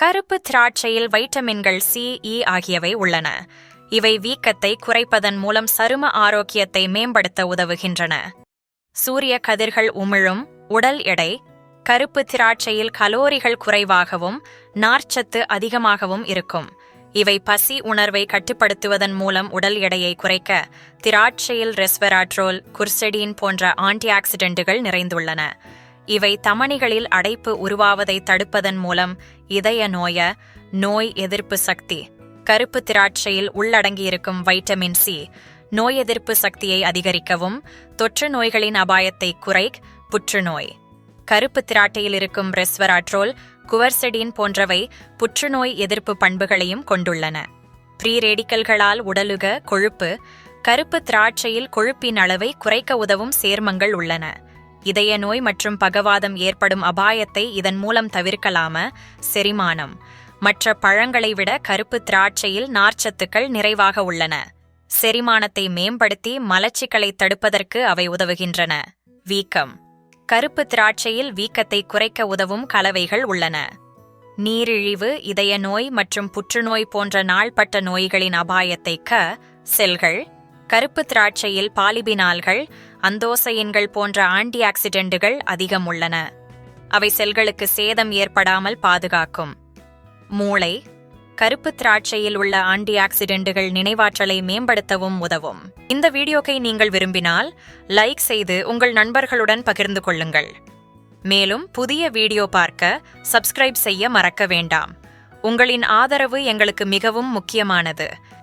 கருப்பு திராட்சையில் வைட்டமின்கள் C E e ஆகியவை உள்ளன. இவை வீக்கத்தை குறைப்பதன் மூலம் சரும ஆரோக்கியத்தை மேம்படுத்த உதவுகின்றன. சூரிய கதிர்கள் உமிழும் உடல் எடை கருப்பு திராட்சையில் கலோரிகள் குறைவாகவும் நார்ச்சத்து அதிகமாகவும் இருக்கும். இவை பசி உணர்வை கட்டுப்படுத்துவதன் மூலம் உடல் எடையை குறைக்க திராட்சையில் ரெஸ்வெராட்ரோல் குர்செடின் போன்ற ஆன்டி ஆக்சிடென்ட்டுகள் நிறைந்துள்ளன. இவை தமனிகளில் அடைப்பு உருவாவதை தடுப்பதன் மூலம் இதய நோய நோய் எதிர்ப்பு சக்தி கருப்பு திராட்சையில் உள்ளடங்கியிருக்கும் வைட்டமின் சி நோய் எதிர்ப்பு சக்தியை அதிகரிக்கவும் தொற்று நோய்களின் அபாயத்தை குறை புற்றுநோய். கருப்பு திராட்டையில் இருக்கும் ரெஸ்வராட்ரோல் குவர்செடின் போன்றவை புற்றுநோய் எதிர்ப்பு பண்புகளையும் கொண்டுள்ளன. ப்ரீ ரேடிக்கல்களால் உடலுக கொழுப்பு கருப்பு திராட்சையில் கொழுப்பின் அளவை குறைக்க உதவும் சேர்மங்கள் உள்ளன. இதய நோய் மற்றும் பகவாதம் ஏற்படும் அபாயத்தை இதன் மூலம் தவிர்க்கலாம? செரிமானம். மற்ற பழங்களை விட கருப்பு திராட்சையில் நார்ச்சத்துக்கள் நிறைவாக உள்ளன. செரிமானத்தை மேம்படுத்தி மலச்சிக்கலை தடுப்பதற்கு அவை உதவுகின்றன. வீக்கம். கருப்பு திராட்சையில் வீக்கத்தை குறைக்க உதவும் கலவைகள் உள்ளன. நீரிழிவு இதய நோய் மற்றும் புற்றுநோய் போன்ற நாள்பட்ட நோய்களின் அபாயத்தை க செல்கள் கருப்பு திராட்சையில் பாலிபினால்கள் அந்தோசைன்கள் போன்ற ஆன்டி ஆக்சிடென்ட்டுகள் அதிகம் உள்ளன. அவை செல்களுக்கு சேதம் ஏற்படாமல் பாதுகாக்கும். மூளை கருப்பு திராட்சையில் உள்ள ஆன்டி ஆக்சிடென்ட்டுகள் நினைவாற்றலை மேம்படுத்தவும் உதவும். இந்த வீடியோக்கை நீங்கள் விரும்பினால் லைக் செய்து உங்கள் நண்பர்களுடன் பகிர்ந்து கொள்ளுங்கள். மேலும் புதிய வீடியோ பார்க்க சப்ஸ்கிரைப் செய்ய மறக்க வேண்டாம். உங்களின் ஆதரவு எங்களுக்கு மிகவும் முக்கியமானது.